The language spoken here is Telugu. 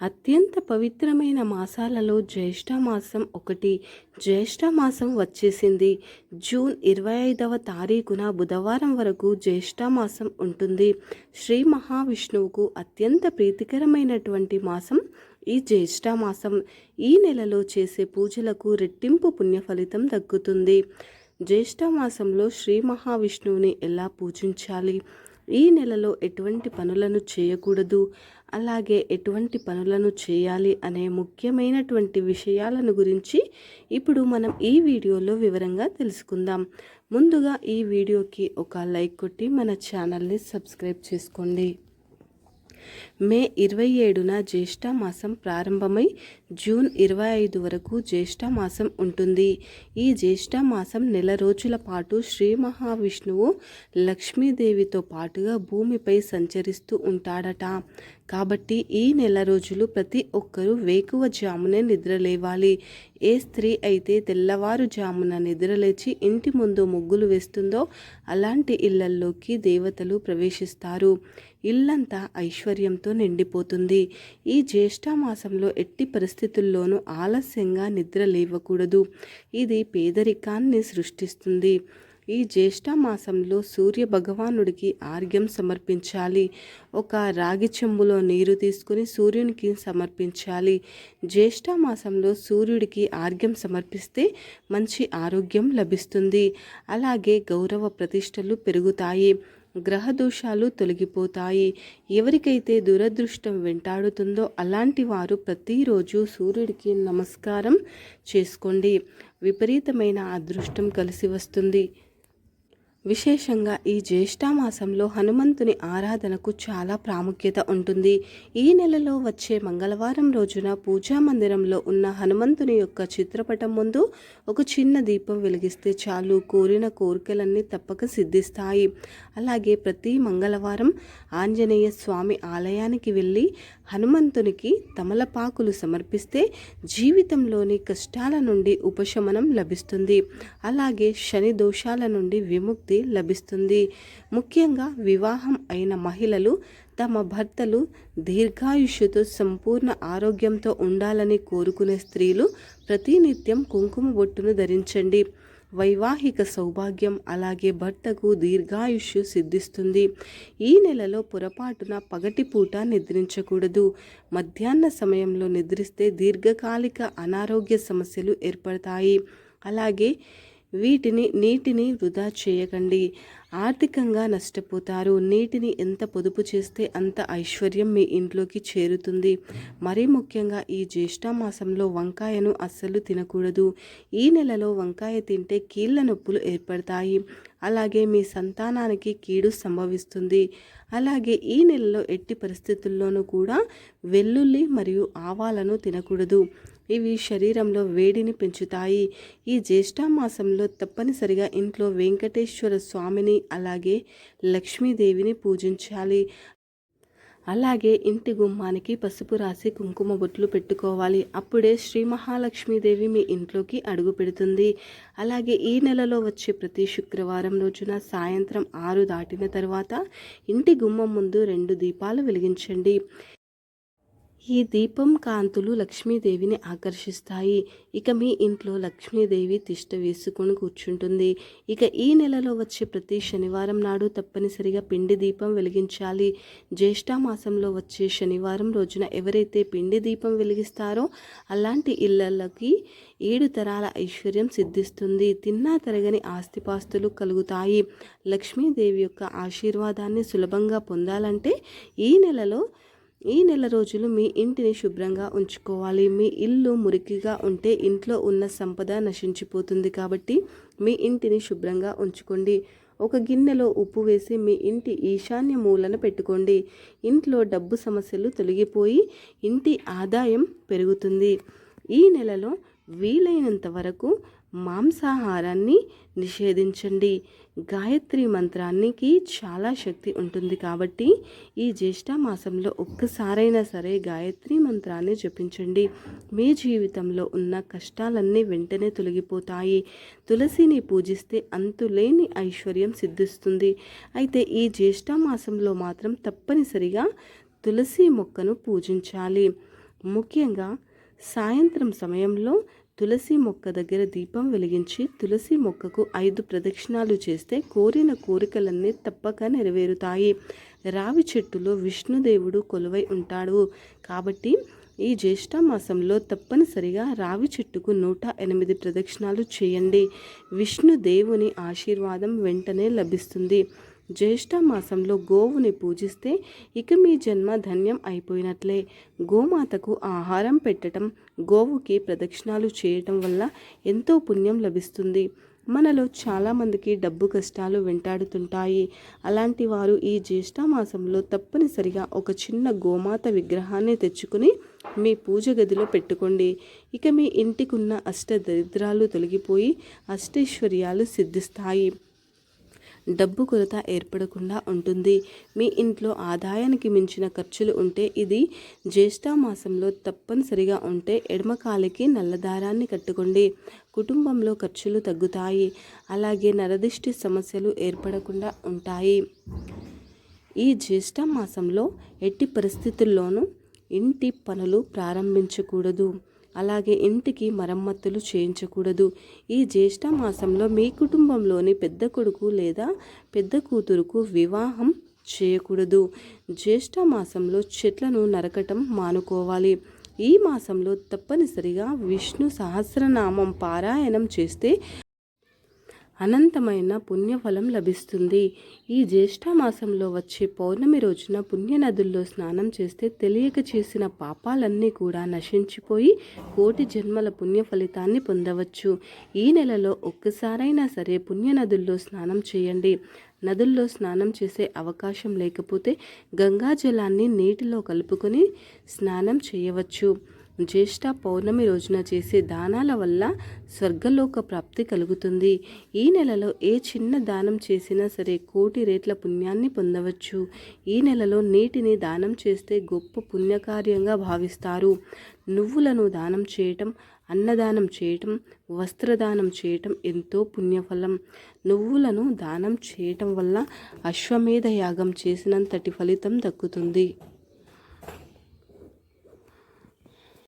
అత్యంత పవిత్రమైన మాసాలలో జ్యేష్ఠ మాసం ఒకటి. జ్యేష్ఠ మాసం వచ్చేసింది. జూన్ ఇరవై ఐదవ తారీఖున బుధవారం వరకు జ్యేష్ఠ మాసం ఉంటుంది. శ్రీ మహావిష్ణువుకు అత్యంత ప్రీతికరమైనటువంటి మాసం ఈ జ్యేష్ఠ మాసం. ఈ నెలలో చేసే పూజలకు రెట్టింపు పుణ్య ఫలితం దక్కుతుంది. జ్యేష్ఠ మాసంలో శ్రీ మహావిష్ణువుని ఎలా పూజించాలి? ఈ నెలలో ఎటువంటి పనులను చేయకూడదు? అలాగే ఎటువంటి పనులను చేయాలి అనే ముఖ్యమైనటువంటి విషయాలను గురించి ఇప్పుడు మనం ఈ వీడియోలో వివరంగా తెలుసుకుందాం. ముందుగా ఈ వీడియోకి ఒక లైక్ కొట్టి మన ఛానల్ని సబ్స్క్రైబ్ చేసుకోండి. మే ఇరవై ఏడున జ్యేష్ఠ మాసం ప్రారంభమై జూన్ ఇరవై ఐదు వరకు జ్యేష్ఠ మాసం ఉంటుంది. ఈ జ్యేష్ఠ మాసం నెల రోజుల పాటు శ్రీ మహావిష్ణువు లక్ష్మీదేవితో పాటుగా భూమిపై సంచరిస్తూ ఉంటాడట. కాబట్టి ఈ నెల రోజులు ప్రతి ఒక్కరూ వేకువ జామునే నిద్రలేవాలి. ఏ స్త్రీ అయితే తెల్లవారుజామున నిద్రలేచి ఇంటి ముందు ముగ్గులు వేస్తుందో అలాంటి ఇళ్ళల్లోకి దేవతలు ప్రవేశిస్తారు. ఇల్లంతా ఐశ్వర్యంతో నిండిపోతుంది. ఈ జ్యేష్ఠమాసంలో ఎట్టి పరిస్థితుల్లోనూ ఆలస్యంగా నిద్ర లేవకూడదు. ఇది పేదరికాన్ని సృష్టిస్తుంది. ఈ జ్యేష్ఠ మాసంలో సూర్య భగవానుడికి ఆర్ఘ్యం సమర్పించాలి. ఒక రాగి చెంబులో నీరు తీసుకుని సూర్యునికి సమర్పించాలి. జ్యేష్ఠ మాసంలో సూర్యుడికి ఆర్ఘ్యం సమర్పిస్తే మంచి ఆరోగ్యం లభిస్తుంది. అలాగే గౌరవ ప్రతిష్టలు పెరుగుతాయి. గ్రహ దోషాలు తొలగిపోతాయి. ఎవరికైతే దురదృష్టం వెంటాడుతుందో అలాంటి వారు ప్రతిరోజు సూర్యుడికి నమస్కారం చేసుకోండి. విపరీతమైన అదృష్టం కలిసి వస్తుంది. విశేషంగా ఈ జ్యేష్ఠమాసంలో హనుమంతుని ఆరాధనకు చాలా ప్రాముఖ్యత ఉంటుంది. ఈ నెలలో వచ్చే మంగళవారం రోజున పూజా మందిరంలో ఉన్న హనుమంతుని యొక్క చిత్రపటం ముందు ఒక చిన్న దీపం వెలిగిస్తే చాలు కోరిన కోరికలన్నీ తప్పక సిద్ధిస్తాయి. అలాగే ప్రతి మంగళవారం ఆంజనేయ స్వామి ఆలయానికి వెళ్ళి హనుమంతునికి తమలపాకులు సమర్పిస్తే జీవితంలోని కష్టాల నుండి ఉపశమనం లభిస్తుంది. అలాగే శని దోషాల నుండి విముక్తి లభిస్తుంది. ముఖ్యంగా వివాహం అయిన మహిళలు తమ భర్తలు దీర్ఘాయుష్యతో సంపూర్ణ ఆరోగ్యంతో ఉండాలని కోరుకునే స్త్రీలు ప్రతినిత్యం కుంకుమ బొట్టును ధరించండి. వైవాహిక సౌభాగ్యం అలాగే భర్తకు దీర్ఘాయుష్యు సిద్ధిస్తుంది. ఈ నెలలో పొరపాటున పగటిపూట నిద్రించకూడదు. మధ్యాహ్న సమయంలో నిద్రిస్తే దీర్ఘకాలిక అనారోగ్య సమస్యలు ఏర్పడతాయి. అలాగే వీటిని నీటిని వృధా చేయకండి. ఆర్థికంగా నష్టపోతారు. నీటిని ఎంత పొదుపు చేస్తే అంత ఐశ్వర్యం మీ ఇంట్లోకి చేరుతుంది. మరీ ముఖ్యంగా ఈ జ్యేష్ఠ మాసంలో వంకాయను అస్సలు తినకూడదు. ఈ నెలలో వంకాయ తింటే కీళ్ళ నొప్పులు ఏర్పడతాయి. అలాగే మీ సంతానానికి కీడు సంభవిస్తుంది. అలాగే ఈ నెలలో ఎట్టి పరిస్థితుల్లోనూ కూడా వెల్లుల్లి మరియు ఆవాలను తినకూడదు. ఇవి శరీరంలో వేడిని పెంచుతాయి. ఈ జ్యేష్ఠ మాసంలో తప్పనిసరిగా ఇంట్లో వెంకటేశ్వర స్వామిని అలాగే లక్ష్మీదేవిని పూజించాలి. అలాగే ఇంటి గుమ్మానికి పసుపు రాసి కుంకుమ బొట్లు పెట్టుకోవాలి. అప్పుడే శ్రీ మహాలక్ష్మీదేవి మీ ఇంట్లోకి అడుగు పెడుతుంది. అలాగే ఈ నెలలో వచ్చే ప్రతి శుక్రవారం రోజున సాయంత్రం ఆరు దాటిన తర్వాత ఇంటి గుమ్మం ముందు రెండు దీపాలు వెలిగించండి. ఈ దీపం కాంతులు లక్ష్మీదేవిని ఆకర్షిస్తాయి. ఇక మీ ఇంట్లో లక్ష్మీదేవి తిష్ట వేసుకొని కూర్చుంటుంది. ఇక ఈ నెలలో వచ్చే ప్రతి శనివారం నాడు తప్పనిసరిగా పిండి దీపం వెలిగించాలి. జ్యేష్ఠమాసంలో వచ్చే శనివారం రోజున ఎవరైతే పిండి దీపం వెలిగిస్తారో అలాంటి ఇళ్ళకి ఏడు తరాల ఐశ్వర్యం సిద్ధిస్తుంది. తిన్నా తరగని ఆస్తిపాస్తులు కలుగుతాయి. లక్ష్మీదేవి యొక్క ఆశీర్వాదాన్ని సులభంగా పొందాలంటే ఈ నెలలో ఈ నెల రోజులు మీ ఇంటిని శుభ్రంగా ఉంచుకోవాలి. మీ ఇల్లు మురికిగా ఉంటే ఇంట్లో ఉన్న సంపద నశించిపోతుంది కాబట్టి మీ ఇంటిని శుభ్రంగా ఉంచుకోండి. ఒక గిన్నెలో ఉప్పు వేసి మీ ఇంటి ఈశాన్య మూలన పెట్టుకోండి. ఇంట్లో డబ్బు సమస్యలు తొలగిపోయి ఇంటి ఆదాయం పెరుగుతుంది. ఈ నెలలో వీలైనంత వరకు మాంసాహారాన్ని నిషేధించండి. గాయత్రి మంత్రానికి చాలా శక్తి ఉంటుంది కాబట్టి ఈ జ్యేష్ఠ మాసంలో ఒక్కసారైనా సరే గాయత్రి మంత్రాన్ని జపించండి. మీ జీవితంలో ఉన్న కష్టాలన్నీ వెంటనే తొలగిపోతాయి. తులసిని పూజిస్తే అంతులేని ఐశ్వర్యం సిద్ధిస్తుంది. అయితే ఈ జ్యేష్ఠ మాసంలో మాత్రం తప్పనిసరిగా తులసి మొక్కను పూజించాలి. ముఖ్యంగా సాయంత్రం సమయంలో తులసి మొక్క దగ్గర దీపం వెలిగించి తులసి మొక్కకు ఐదు ప్రదక్షిణాలు చేస్తే కోరిన కోరికలన్నీ తప్పక నెరవేరుతాయి. రావి చెట్టులో విష్ణుదేవుడు కొలువై ఉంటాడు. కాబట్టి ఈ జ్యేష్ఠ మాసంలో తప్పనిసరిగా రావి చెట్టుకు నూట ఎనిమిది ప్రదక్షిణాలు చేయండి. విష్ణుదేవుని ఆశీర్వాదం వెంటనే లభిస్తుంది. జ్యేష్ఠ మాసంలో గోవుని పూజిస్తే ఇక మీ జన్మ ధన్యం అయిపోయినట్లే. గోమాతకు ఆహారం పెట్టడం గోవుకి ప్రదక్షిణాలు చేయటం వల్ల ఎంతో పుణ్యం లభిస్తుంది. మనలో చాలామందికి డబ్బు కష్టాలు వెంటాడుతుంటాయి. అలాంటి వారు ఈ జ్యేష్ఠ మాసంలో తప్పనిసరిగా ఒక చిన్న గోమాత విగ్రహాన్ని తెచ్చుకుని మీ పూజ గదిలో పెట్టుకోండి. ఇక మీ ఇంటికున్న అష్ట దరిద్రాలు తొలగిపోయి అష్టైశ్వర్యాలు సిద్ధిస్తాయి. డబ్బు కొరత ఏర్పడకుండా ఉంటుంది. మీ ఇంట్లో ఆదాయానికి మించిన ఖర్చులు ఉంటే ఇది జ్యేష్ఠ మాసంలో తప్పనిసరిగా ఉంటే ఎడమకాలికి నల్లదారాన్ని కట్టుకోండి. కుటుంబంలో ఖర్చులు తగ్గుతాయి. అలాగే నరదిష్టి సమస్యలు ఏర్పడకుండా ఉంటాయి. ఈ జ్యేష్ఠ మాసంలో ఎట్టి పరిస్థితుల్లోనూ ఇంటి పనులు ప్రారంభించకూడదు. అలాగే ఇంటికి మరమ్మతులు చేయించకూడదు. ఈ జ్యేష్ఠ మాసంలో మీ కుటుంబంలోని పెద్ద కొడుకు లేదా పెద్ద కూతురుకు వివాహం చేయకూడదు. జ్యేష్ఠ మాసంలో చెట్లను నరకటం మానుకోవాలి. ఈ మాసంలో తప్పనిసరిగా విష్ణు సహస్రనామం పారాయణం చేస్తే అనంతమైన పుణ్యఫలం లభిస్తుంది. ఈ జ్యేష్ఠమాసంలో వచ్చే పౌర్ణమి రోజున పుణ్యనదుల్లో స్నానం చేస్తే తెలియక చేసిన పాపాలన్నీ కూడా నశించిపోయి కోటి జన్మల పుణ్య ఫలితాన్ని పొందవచ్చు. ఈ నెలలో ఒక్కసారైనా సరే పుణ్యనదుల్లో స్నానం చేయండి. నదుల్లో స్నానం చేసే అవకాశం లేకపోతే గంగా జలాన్ని నీటిలో కలుపుకొని స్నానం చేయవచ్చు. జ్యేష్ఠ పౌర్ణమి రోజున చేసే దానాల వల్ల స్వర్గలోక ప్రాప్తి కలుగుతుంది. ఈ నెలలో ఏ చిన్న దానం చేసినా సరే కోటి రేట్ల పుణ్యాన్ని పొందవచ్చు. ఈ నెలలో నీటిని దానం చేస్తే గొప్ప పుణ్యకార్యంగా భావిస్తారు. నువ్వులను దానం చేయటం అన్నదానం చేయటం వస్త్రదానం చేయటం ఎంతో పుణ్యఫలం. నువ్వులను దానం చేయటం వల్ల అశ్వమేధ యాగం చేసినంతటి ఫలితం దక్కుతుంది.